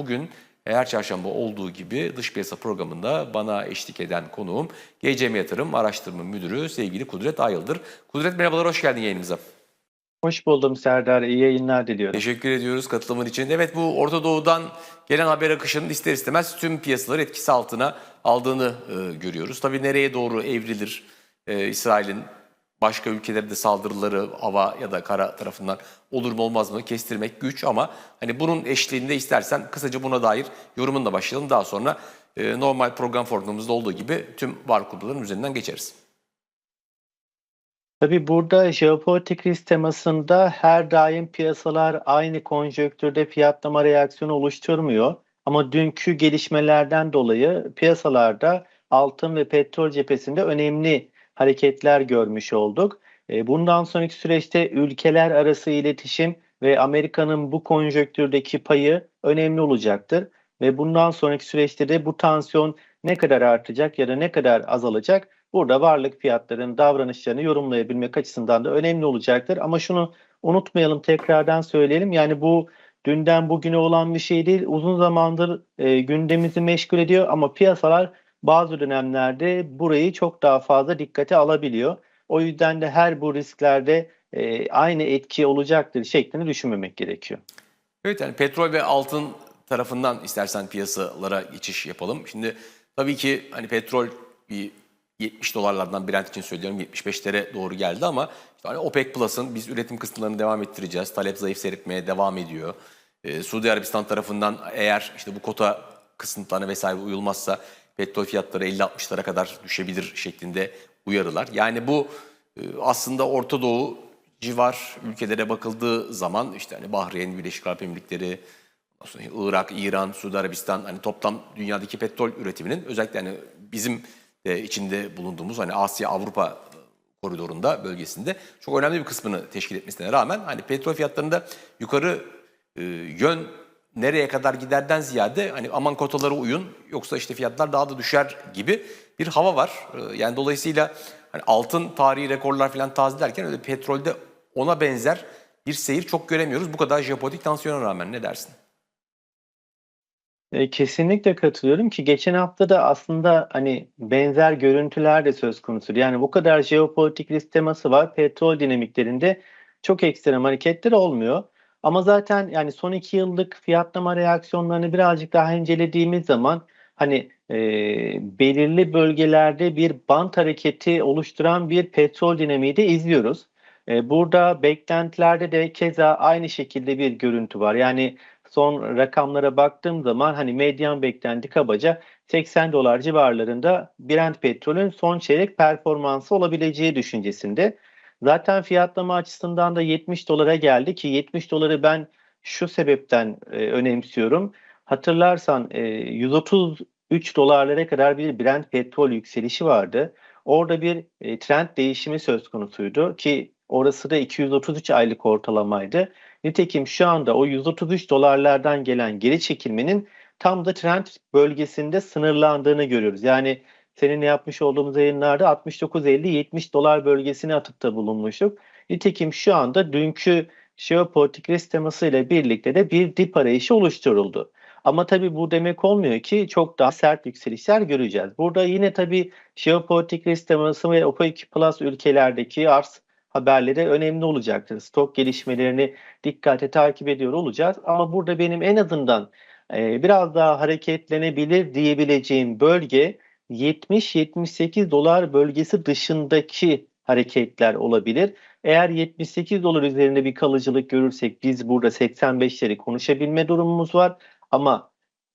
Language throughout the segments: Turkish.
Bugün her çarşamba olduğu gibi dış piyasa programında bana eşlik eden konuğum GCM Yatırım Araştırma Müdürü sevgili Kudret Ayıldır. Kudret merhabalar, hoş geldin yayınımıza. Hoş buldum Serdar. İyi yayınlar diliyorum. Teşekkür ediyoruz katılımın için. Evet bu Orta Doğu'dan gelen haber akışının ister istemez tüm piyasaları etkisi altına aldığını e, görüyoruz. Tabii nereye doğru evrilir e, İsrail'in başka ülkelere de saldırıları hava ya da kara tarafından olur mu olmaz mı kestirmek güç ama hani bunun eşliğinde istersen kısaca buna dair yorumunla başlayalım. Daha sonra e, normal program formatımızda olduğu gibi tüm var kurulların üzerinden geçeriz. Tabii burada jeopolitik risk temasında her daim piyasalar aynı konjonktürde fiyatlama reaksiyonu oluşturmuyor. Ama dünkü gelişmelerden dolayı piyasalarda altın ve petrol cephesinde önemli hareketler görmüş olduk. E, Bundan sonraki süreçte ülkeler arası iletişim ve Amerika'nın bu konjonktürdeki payı önemli olacaktır. Ve bundan sonraki süreçte de bu tansiyon ne kadar artacak ya da ne kadar azalacak burada varlık fiyatlarının davranışlarını yorumlayabilmek açısından da önemli olacaktır. Ama şunu unutmayalım tekrardan söyleyelim yani bu dünden bugüne olan bir şey değil uzun zamandır e, gündemimizi meşgul ediyor ama piyasalar bazı dönemlerde burayı çok daha fazla dikkate alabiliyor. O yüzden de her bu risklerde e, aynı etki olacaktır şeklini düşünmemek gerekiyor. Evet yani petrol ve altın tarafından istersen piyasalara geçiş yapalım. Şimdi tabii ki hani petrol bir 70 dolarlardan Brent için söylüyorum 75'lere doğru geldi ama işte hani OPEC Plus'ın biz üretim kısıtlarını devam ettireceğiz. Talep zayıf seyretmeye devam ediyor. Ee, Suudi Arabistan tarafından eğer işte bu kota kısıtlarına vesaire uyulmazsa petrol fiyatları 50-60'lara kadar düşebilir şeklinde uyarılar. Yani bu e, aslında Orta Doğu civar ülkelere bakıldığı zaman işte hani Bahreyn, Birleşik Arap Emirlikleri, Irak, İran, Suudi Arabistan hani toplam dünyadaki petrol üretiminin özellikle hani bizim de içinde bulunduğumuz hani Asya Avrupa koridorunda bölgesinde çok önemli bir kısmını teşkil etmesine rağmen hani petrol fiyatlarında yukarı e, yön nereye kadar giderden ziyade hani aman kotalara uyun yoksa işte fiyatlar daha da düşer gibi bir hava var. E, yani dolayısıyla hani altın tarihi rekorlar falan tazelerken öyle petrolde ona benzer bir seyir çok göremiyoruz. Bu kadar jeopolitik tansiyona rağmen ne dersin? E, kesinlikle katılıyorum ki geçen hafta da aslında hani benzer görüntüler de söz konusu. Yani bu kadar jeopolitik risk teması var. Petrol dinamiklerinde çok ekstrem hareketler olmuyor. Ama zaten yani son iki yıllık fiyatlama reaksiyonlarını birazcık daha incelediğimiz zaman hani e, belirli bölgelerde bir bant hareketi oluşturan bir petrol dinamiği de izliyoruz. E, burada beklentilerde de keza aynı şekilde bir görüntü var. Yani son rakamlara baktığım zaman hani medyan beklenti kabaca 80 dolar civarlarında Brent petrolün son çeyrek performansı olabileceği düşüncesinde. Zaten fiyatlama açısından da 70 dolara geldi ki 70 doları ben şu sebepten e, önemsiyorum. Hatırlarsan e, 133 dolarlara kadar bir Brent petrol yükselişi vardı. Orada bir e, trend değişimi söz konusuydu ki orası da 233 aylık ortalamaydı. Nitekim şu anda o 133 dolarlardan gelen geri çekilmenin tam da trend bölgesinde sınırlandığını görüyoruz. Yani seninle yapmış olduğumuz yayınlarda 69-50-70 dolar bölgesine atıfta bulunmuştuk. Nitekim şu anda dünkü jeopolitik risk teması ile birlikte de bir dip arayışı oluşturuldu. Ama tabii bu demek olmuyor ki çok daha sert yükselişler göreceğiz. Burada yine tabii jeopolitik risk teması ve OPEC Plus ülkelerdeki arz haberleri önemli olacaktır. Stok gelişmelerini dikkate takip ediyor olacağız. Ama burada benim en azından e, biraz daha hareketlenebilir diyebileceğim bölge 70-78 dolar bölgesi dışındaki hareketler olabilir. Eğer 78 dolar üzerinde bir kalıcılık görürsek biz burada 85'leri konuşabilme durumumuz var. Ama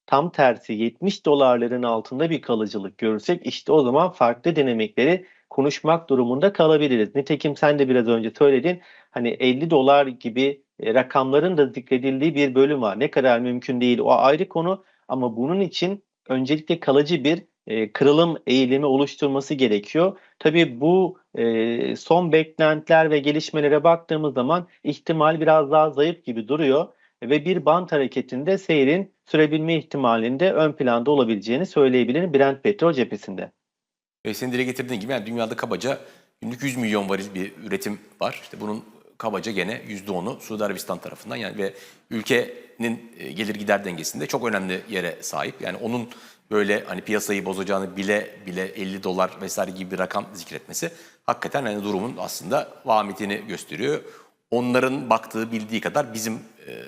tam tersi 70 dolarların altında bir kalıcılık görürsek işte o zaman farklı dinamikleri konuşmak durumunda kalabiliriz. Nitekim sen de biraz önce söyledin hani 50 dolar gibi e, rakamların da zikredildiği bir bölüm var. Ne kadar mümkün değil o ayrı konu ama bunun için öncelikle kalıcı bir e, kırılım eğilimi oluşturması gerekiyor. Tabii bu e, son beklentiler ve gelişmelere baktığımız zaman ihtimal biraz daha zayıf gibi duruyor ve bir bant hareketinde seyrin sürebilme ihtimalinde ön planda olabileceğini söyleyebilirim Brent petrol cephesinde. Ve senin dile getirdiğin gibi yani dünyada kabaca günlük 100 milyon varil bir üretim var. İşte bunun kabaca gene %10'u Suudi Arabistan tarafından yani ve ülkenin e, gelir gider dengesinde çok önemli yere sahip. Yani onun böyle hani piyasayı bozacağını bile bile 50 dolar vesaire gibi bir rakam zikretmesi hakikaten hani durumun aslında vahametini gösteriyor. Onların baktığı bildiği kadar bizim e,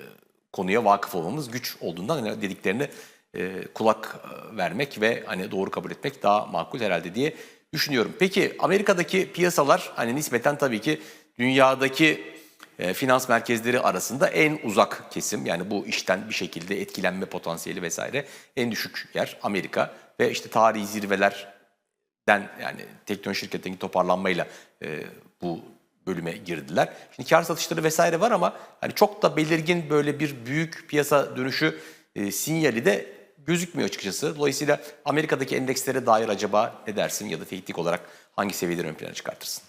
konuya vakıf olmamız güç olduğundan hani dediklerini e, kulak e, vermek ve hani doğru kabul etmek daha makul herhalde diye düşünüyorum. Peki Amerika'daki piyasalar hani nispeten tabii ki dünyadaki e, finans merkezleri arasında en uzak kesim. Yani bu işten bir şekilde etkilenme potansiyeli vesaire en düşük yer Amerika ve işte tarihi zirvelerden yani teknoloji şirketindeki toparlanmayla e, bu bölüme girdiler. Şimdi kar satışları vesaire var ama hani çok da belirgin böyle bir büyük piyasa dönüşü e, sinyali de gözükmüyor açıkçası. Dolayısıyla Amerika'daki endekslere dair acaba ne dersin ya da teknik olarak hangi seviyeleri ön plana çıkartırsın?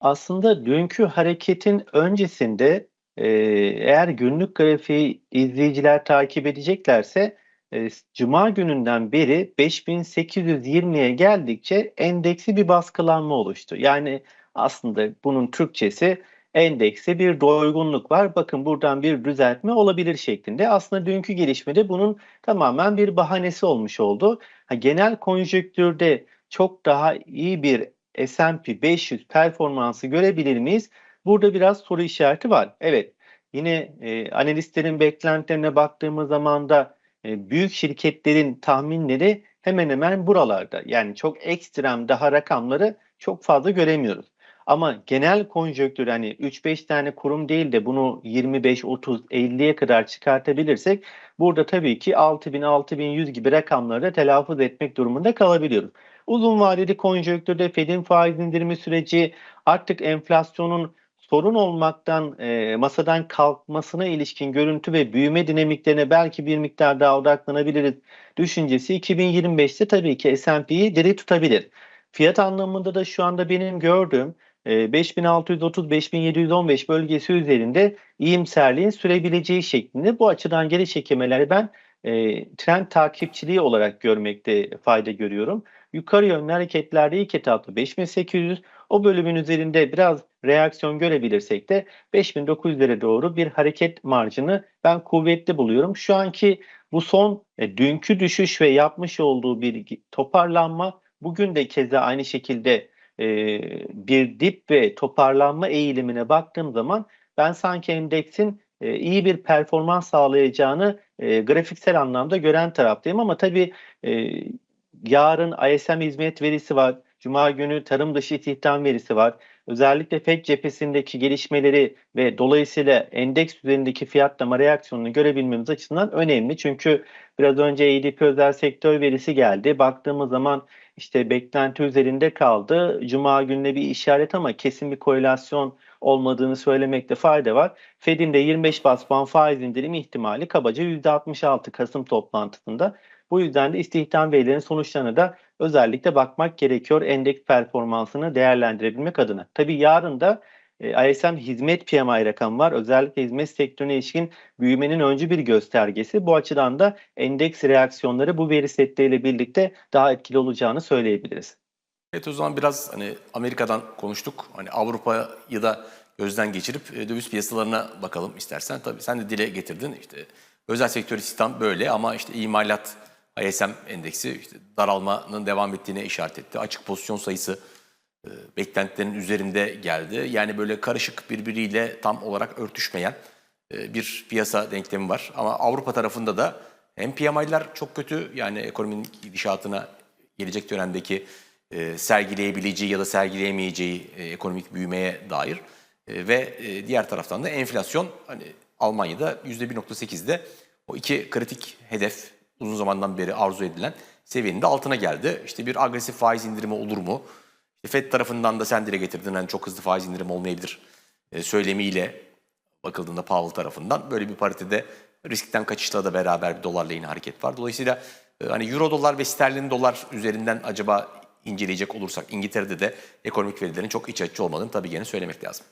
Aslında dünkü hareketin öncesinde e, eğer günlük grafiği izleyiciler takip edeceklerse e, Cuma gününden beri 5820'ye geldikçe endeksi bir baskılanma oluştu. Yani aslında bunun Türkçesi endekste bir doygunluk var. Bakın buradan bir düzeltme olabilir şeklinde. Aslında dünkü gelişmede bunun tamamen bir bahanesi olmuş oldu. Ha, genel konjonktürde çok daha iyi bir S&P 500 performansı görebilir miyiz? Burada biraz soru işareti var. Evet, yine e, analistlerin beklentilerine baktığımız zaman da e, büyük şirketlerin tahminleri hemen hemen buralarda. Yani çok ekstrem daha rakamları çok fazla göremiyoruz. Ama genel konjonktür hani 3-5 tane kurum değil de bunu 25, 30, 50'ye kadar çıkartabilirsek burada tabii ki 6000, 6100 gibi rakamları da telaffuz etmek durumunda kalabiliyoruz. Uzun vadeli konjonktürde Fed'in faiz indirimi süreci artık enflasyonun sorun olmaktan e, masadan kalkmasına ilişkin görüntü ve büyüme dinamiklerine belki bir miktar daha odaklanabiliriz düşüncesi 2025'te tabii ki S&P'yi diri tutabilir. Fiyat anlamında da şu anda benim gördüğüm 5630-5715 bölgesi üzerinde iyimserliğin sürebileceği şeklinde bu açıdan geri çekemeleri ben e, trend takipçiliği olarak görmekte fayda görüyorum. Yukarı yönlü hareketlerde ilk etapta 5800 o bölümün üzerinde biraz reaksiyon görebilirsek de 5900'lere doğru bir hareket marjını ben kuvvetli buluyorum. Şu anki bu son e, dünkü düşüş ve yapmış olduğu bir toparlanma bugün de keza aynı şekilde e, bir dip ve toparlanma eğilimine baktığım zaman ben sanki endeksin e, iyi bir performans sağlayacağını e, grafiksel anlamda gören taraftayım ama tabii e, yarın ISM hizmet verisi var. Cuma günü tarım dışı istihdam verisi var. Özellikle FED cephesindeki gelişmeleri ve dolayısıyla endeks üzerindeki fiyatlama reaksiyonunu görebilmemiz açısından önemli. Çünkü biraz önce ADP özel sektör verisi geldi. Baktığımız zaman işte beklenti üzerinde kaldı. Cuma gününe bir işaret ama kesin bir korelasyon olmadığını söylemekte fayda var. Fed'in de 25 bas puan faiz indirim ihtimali kabaca %66 Kasım toplantısında. Bu yüzden de istihdam verilerinin sonuçlarına da özellikle bakmak gerekiyor endeks performansını değerlendirebilmek adına. Tabii yarın da e, ISM hizmet PMI rakamı var. Özellikle hizmet sektörüne ilişkin büyümenin öncü bir göstergesi. Bu açıdan da endeks reaksiyonları bu veri setleriyle birlikte daha etkili olacağını söyleyebiliriz. Evet o zaman biraz hani Amerika'dan konuştuk. Hani Avrupa'yı da gözden geçirip e, döviz piyasalarına bakalım istersen. Tabii sen de dile getirdin işte özel sektör istihdam böyle ama işte imalat ISM endeksi işte daralmanın devam ettiğine işaret etti. Açık pozisyon sayısı e, beklentilerin üzerinde geldi. Yani böyle karışık birbiriyle tam olarak örtüşmeyen e, bir piyasa denklemi var. Ama Avrupa tarafında da hem PMI'ler çok kötü yani ekonominin gidişatına gelecek dönemdeki e, sergileyebileceği ya da sergileyemeyeceği e, ekonomik büyümeye dair e, ve e, diğer taraftan da enflasyon hani Almanya'da %1.8'de o iki kritik hedef uzun zamandan beri arzu edilen seviyenin de altına geldi. İşte bir agresif faiz indirimi olur mu? İşte FED tarafından da sen dile getirdin hani çok hızlı faiz indirimi olmayabilir e, söylemiyle bakıldığında Powell tarafından böyle bir paritede riskten kaçışla da beraber bir dolarla yine hareket var. Dolayısıyla e, hani euro dolar ve sterlin dolar üzerinden acaba inceleyecek olursak İngiltere'de de ekonomik verilerin çok iç açıcı olmadığını tabii gene söylemek lazım.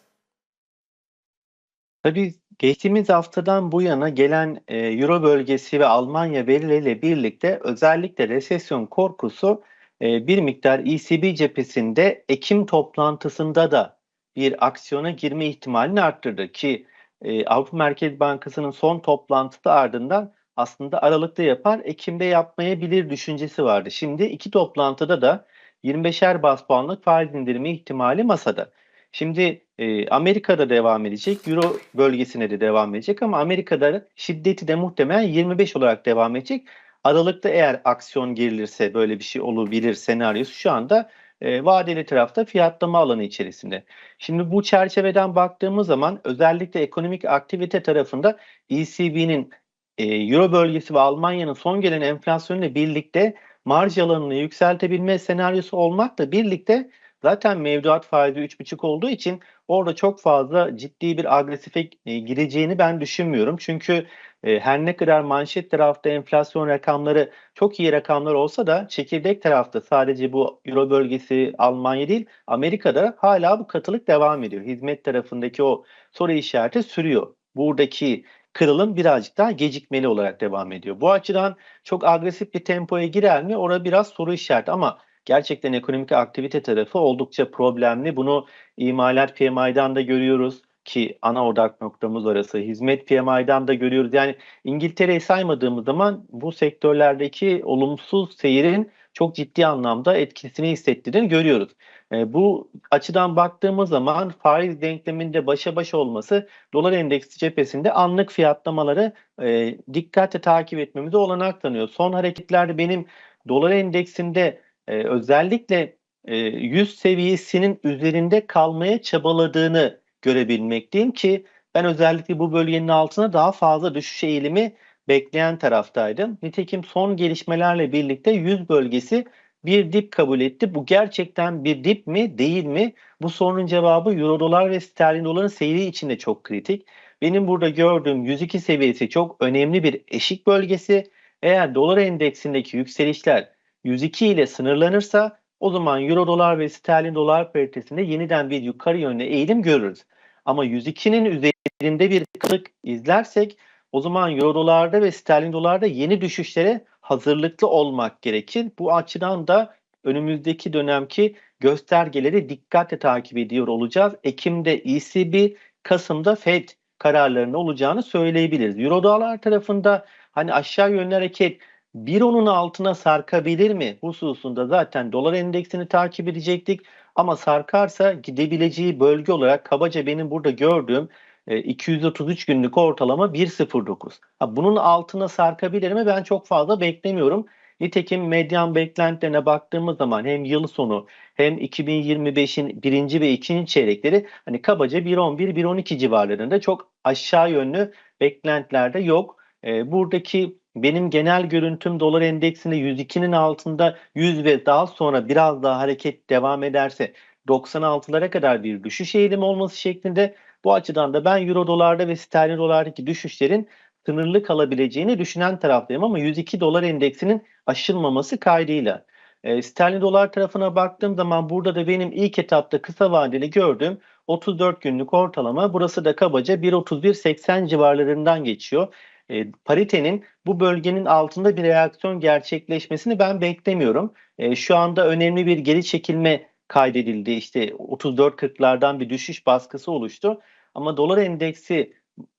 Tabii geçtiğimiz haftadan bu yana gelen e, Euro bölgesi ve Almanya verileriyle birlikte özellikle resesyon korkusu e, bir miktar ECB cephesinde Ekim toplantısında da bir aksiyona girme ihtimalini arttırdı ki e, Avrupa Merkez Bankası'nın son toplantısı ardından aslında Aralık'ta yapar, Ekim'de yapmayabilir düşüncesi vardı. Şimdi iki toplantıda da 25'er bas puanlık faiz indirimi ihtimali masada. Şimdi e, Amerika'da devam edecek, Euro bölgesine de devam edecek ama Amerika'da şiddeti de muhtemelen 25 olarak devam edecek. Aralıkta eğer aksiyon girilirse böyle bir şey olabilir senaryosu şu anda e, vadeli tarafta fiyatlama alanı içerisinde. Şimdi bu çerçeveden baktığımız zaman özellikle ekonomik aktivite tarafında ECB'nin e, Euro bölgesi ve Almanya'nın son gelen enflasyonuyla birlikte marj alanını yükseltebilme senaryosu olmakla birlikte zaten mevduat faizi 3,5 olduğu için orada çok fazla ciddi bir agresife gireceğini ben düşünmüyorum. Çünkü e, her ne kadar manşet tarafta enflasyon rakamları çok iyi rakamlar olsa da çekirdek tarafta sadece bu Euro bölgesi Almanya değil Amerika'da hala bu katılık devam ediyor. Hizmet tarafındaki o soru işareti sürüyor. Buradaki kırılım birazcık daha gecikmeli olarak devam ediyor. Bu açıdan çok agresif bir tempoya girer mi? Orada biraz soru işareti ama gerçekten ekonomik aktivite tarafı oldukça problemli. Bunu imalat PMI'dan da görüyoruz ki ana odak noktamız orası. Hizmet PMI'dan da görüyoruz. Yani İngiltere'yi saymadığımız zaman bu sektörlerdeki olumsuz seyirin çok ciddi anlamda etkisini hissettiğini görüyoruz. E, bu açıdan baktığımız zaman faiz denkleminde başa baş olması dolar endeksi cephesinde anlık fiyatlamaları e, dikkatle takip etmemize olanak tanıyor. Son hareketlerde benim dolar endeksinde e, özellikle e, 100 seviyesinin üzerinde kalmaya çabaladığını görebilmekteyim ki ben özellikle bu bölgenin altına daha fazla düşüş eğilimi bekleyen taraftaydım. Nitekim son gelişmelerle birlikte 100 bölgesi bir dip kabul etti. Bu gerçekten bir dip mi değil mi? Bu sorunun cevabı euro dolar ve sterlin doların seyri için de çok kritik. Benim burada gördüğüm 102 seviyesi çok önemli bir eşik bölgesi. Eğer dolar endeksindeki yükselişler 102 ile sınırlanırsa o zaman euro dolar ve sterlin dolar paritesinde yeniden bir yukarı yönlü eğilim görürüz. Ama 102'nin üzerinde bir kırık izlersek o zaman euro dolarda ve sterlin dolarda yeni düşüşlere hazırlıklı olmak gerekir. Bu açıdan da önümüzdeki dönemki göstergeleri dikkatle takip ediyor olacağız. Ekim'de ECB, Kasım'da Fed kararlarının olacağını söyleyebiliriz. Euro dolar tarafında hani aşağı yönlü hareket bir onun altına sarkabilir mi hususunda zaten dolar endeksini takip edecektik. Ama sarkarsa gidebileceği bölge olarak kabaca benim burada gördüğüm e, 233 günlük ortalama 1.09. Ha, bunun altına sarkabilir mi? Ben çok fazla beklemiyorum. Nitekim medyan beklentilerine baktığımız zaman hem yıl sonu hem 2025'in birinci ve ikinci çeyrekleri hani kabaca 1.11-1.12 civarlarında çok aşağı yönlü beklentilerde yok. E, buradaki benim genel görüntüm dolar endeksinde 102'nin altında 100 ve daha sonra biraz daha hareket devam ederse 96'lara kadar bir düşüş eğilimi olması şeklinde bu açıdan da ben euro dolarda ve sterlin dolardaki düşüşlerin sınırlı kalabileceğini düşünen taraftayım ama 102 dolar endeksinin aşılmaması kaydıyla. E, sterlin dolar tarafına baktığım zaman burada da benim ilk etapta kısa vadeli gördüğüm 34 günlük ortalama burası da kabaca 1.31.80 civarlarından geçiyor. E, paritenin bu bölgenin altında bir reaksiyon gerçekleşmesini ben beklemiyorum. E, şu anda önemli bir geri çekilme kaydedildi. İşte 34.40'lardan bir düşüş baskısı oluştu. Ama dolar endeksi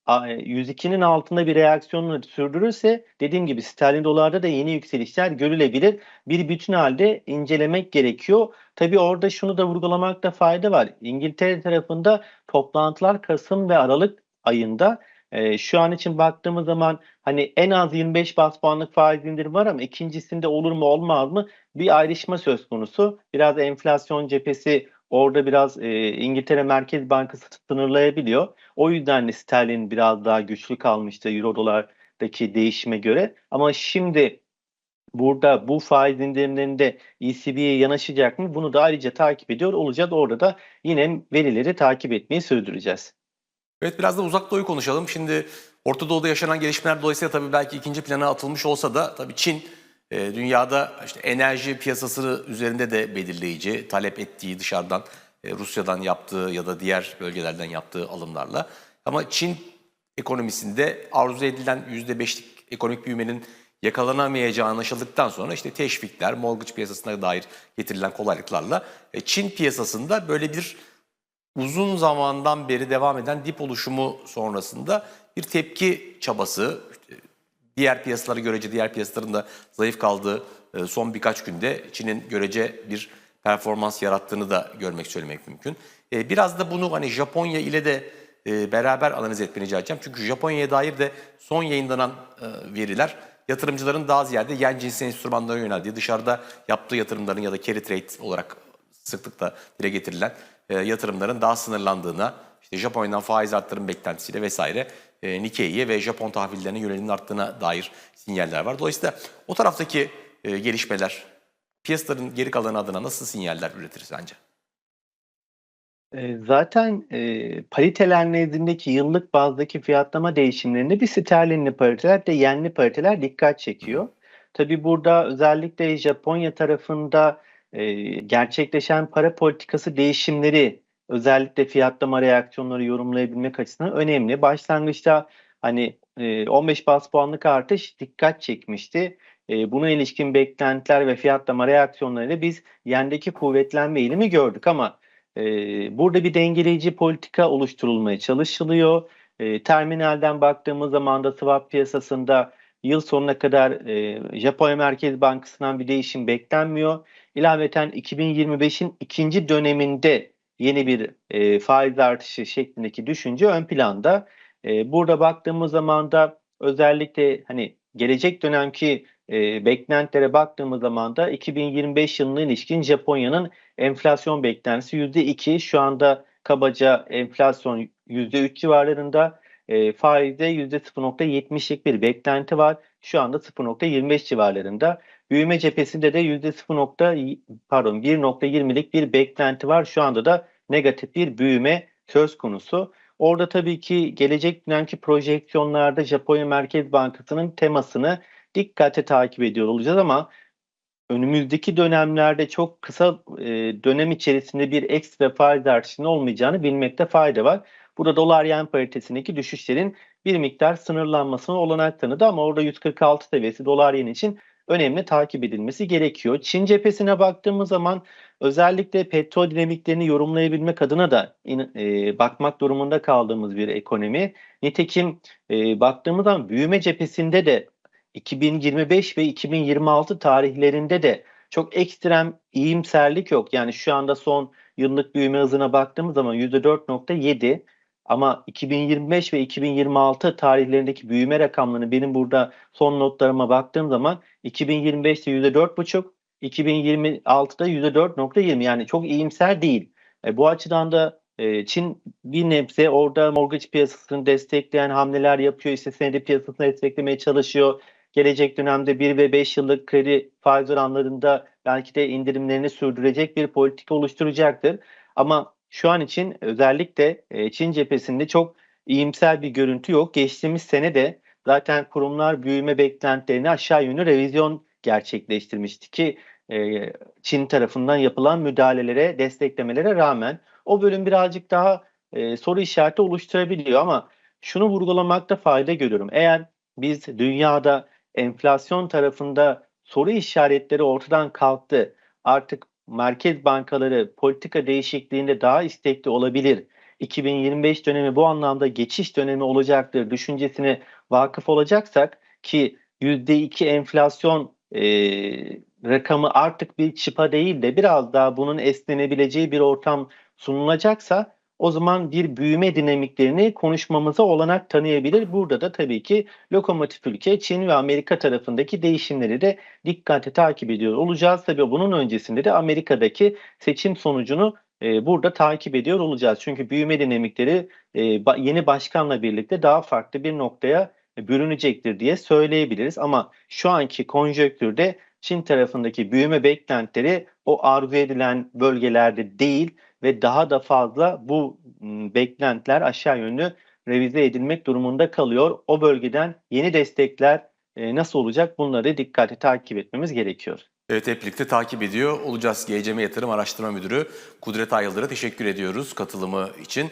102'nin altında bir reaksiyonunu sürdürürse dediğim gibi sterlin dolarda da yeni yükselişler görülebilir. Bir bütün halde incelemek gerekiyor. Tabii orada şunu da vurgulamakta fayda var. İngiltere tarafında toplantılar Kasım ve Aralık ayında e, şu an için baktığımız zaman hani en az 25 bas puanlık faiz indirim var ama ikincisinde olur mu olmaz mı bir ayrışma söz konusu. Biraz enflasyon cephesi orada biraz e, İngiltere Merkez Bankası sınırlayabiliyor. O yüzden de sterlin biraz daha güçlü kalmıştı euro dolardaki değişime göre. Ama şimdi burada bu faiz indirimlerinde ECB'ye yanaşacak mı? Bunu da ayrıca takip ediyor olacağız. Orada da yine verileri takip etmeyi sürdüreceğiz. Evet biraz da uzak doğuyu konuşalım. Şimdi Orta Doğu'da yaşanan gelişmeler dolayısıyla tabii belki ikinci plana atılmış olsa da tabii Çin e, dünyada işte enerji piyasası üzerinde de belirleyici, talep ettiği dışarıdan e, Rusya'dan yaptığı ya da diğer bölgelerden yaptığı alımlarla. Ama Çin ekonomisinde arzu edilen %5'lik ekonomik büyümenin yakalanamayacağı anlaşıldıktan sonra işte teşvikler, mortgage piyasasına dair getirilen kolaylıklarla e, Çin piyasasında böyle bir uzun zamandan beri devam eden dip oluşumu sonrasında bir tepki çabası, işte diğer piyasalara görece diğer piyasaların da zayıf kaldığı e, son birkaç günde Çin'in görece bir performans yarattığını da görmek söylemek mümkün. E, Biraz da bunu hani Japonya ile de e, beraber analiz etmeni edeceğim. Çünkü Japonya'ya dair de son yayınlanan e, veriler yatırımcıların daha ziyade yen cinsi enstrümanlara yöneldiği, dışarıda yaptığı yatırımların ya da carry trade olarak sıklıkla dile getirilen e, yatırımların daha sınırlandığına, işte Japonya'dan faiz arttırım beklentisiyle vesaire e, Nikkei'ye ve Japon tahvillerine yönelimin arttığına dair sinyaller var. Dolayısıyla o taraftaki e, gelişmeler piyasaların geri kalanı adına nasıl sinyaller üretir sence? Eee, zaten, eee, pariteler nezdindeki yıllık bazdaki fiyatlama değişimlerinde bir sterlinli pariteler de yenli pariteler dikkat çekiyor. Tabii burada özellikle Japonya tarafında, eee, gerçekleşen para politikası değişimleri özellikle fiyatlama reaksiyonları yorumlayabilmek açısından önemli. Başlangıçta, hani, eee, 15 baz puanlık artış dikkat çekmişti. Eee, buna ilişkin beklentiler ve fiyatlama reaksiyonlarıyla biz yendeki kuvvetlenme eğilimi gördük ama, eee, burada bir dengeleyici politika oluşturulmaya çalışılıyor. Eee, terminalden baktığımız zaman da swap piyasasında yıl sonuna kadar, eee, Japonya Merkez Bankası'ndan bir değişim beklenmiyor. İlaveten 2025'in 2. döneminde yeni bir, eee, faiz artışı şeklindeki düşünce ön planda. Eee, burada baktığımız zaman da özellikle, hani, gelecek dönemki, eee, beklentilere baktığımız zaman da 2025 yılına ilişkin Japonya'nın enflasyon beklentisi %2. Şu anda kabaca enflasyon %3 civarlarında, eee, faizde %0.70'lik bir beklenti var. Şu anda 0.25 civarlarında. Büyüme cephesinde de %0 nokta y pardon 1.20'lik bir beklenti var. Şu anda da negatif bir büyüme söz konusu. Orada tabii ki gelecek dönemki projeksiyonlarda Japonya Merkez Bankası'nın temasını dikkatle takip ediyor olacağız ama önümüzdeki dönemlerde çok kısa, eee, dönem içerisinde bir ekstra faiz artışının olmayacağını bilmekte fayda var. Bu da dolar yen paritesindeki düşüşlerin bir miktar sınırlanmasına olanak tanıdı ama orada 146 seviyesi dolar yen için önemli takip edilmesi gerekiyor. Çin cephesine baktığımız zaman özellikle petrol dinamiklerini yorumlayabilmek adına da eee, bakmak durumunda kaldığımız bir ekonomi. Nitekim, eee, baktığımız zaman büyüme cephesinde de 2025 ve 2026 tarihlerinde de çok ekstrem iyimserlik yok. Yani şu anda son yıllık büyüme hızına baktığımız zaman %4.7 ama 2025 ve 2026 tarihlerindeki büyüme rakamlarını benim burada son notlarıma baktığım zaman 2025'te %4.5, 2026'da %4.20 yani çok iyimser değil. E, bu açıdan da, eee, Çin bir nebze orada mortgage piyasasını destekleyen hamleler yapıyor. Hisse senedi piyasasını desteklemeye çalışıyor. Gelecek dönemde 1 ve 5 yıllık kredi faiz oranlarında belki de indirimlerini sürdürecek bir politika oluşturacaktır. Ama şu an için özellikle, eee, Çin cephesinde çok iyimser bir görüntü yok. Geçtiğimiz sene de zaten kurumlar büyüme beklentilerini aşağı yönlü revizyon gerçekleştirmişti ki, eee, Çin tarafından yapılan müdahalelere, desteklemelere rağmen o bölüm birazcık daha, eee, soru işareti oluşturabiliyor ama şunu vurgulamakta fayda görüyorum. Eğer biz dünyada enflasyon tarafında soru işaretleri ortadan kalktı, artık merkez bankaları politika değişikliğinde daha istekli olabilir, 2025 dönemi bu anlamda geçiş dönemi olacaktır düşüncesine vakıf olacaksak ki %2 enflasyon, eee, rakamı artık bir çıpa değil de biraz daha bunun esnenebileceği bir ortam sunulacaksa o zaman bir büyüme dinamiklerini konuşmamıza olanak tanıyabilir. Burada da tabii ki lokomotif ülke Çin ve Amerika tarafındaki değişimleri de dikkatle takip ediyor olacağız. Tabii bunun öncesinde de Amerika'daki seçim sonucunu, eee, burada takip ediyor olacağız. Çünkü büyüme dinamikleri, ba yeni başkanla birlikte daha farklı bir noktaya bürünecektir diye söyleyebiliriz ama şu anki konjonktürde Çin tarafındaki büyüme beklentileri o arzu edilen bölgelerde değil ve daha da fazla bu, beklentiler aşağı yönlü revize edilmek durumunda kalıyor. O bölgeden yeni destekler, eee, nasıl olacak bunları dikkatli takip etmemiz gerekiyor. Evet, hep birlikte takip ediyor olacağız. GCM Yatırım Araştırma Müdürü Kudret Ayıldır'a teşekkür ediyoruz katılımı için.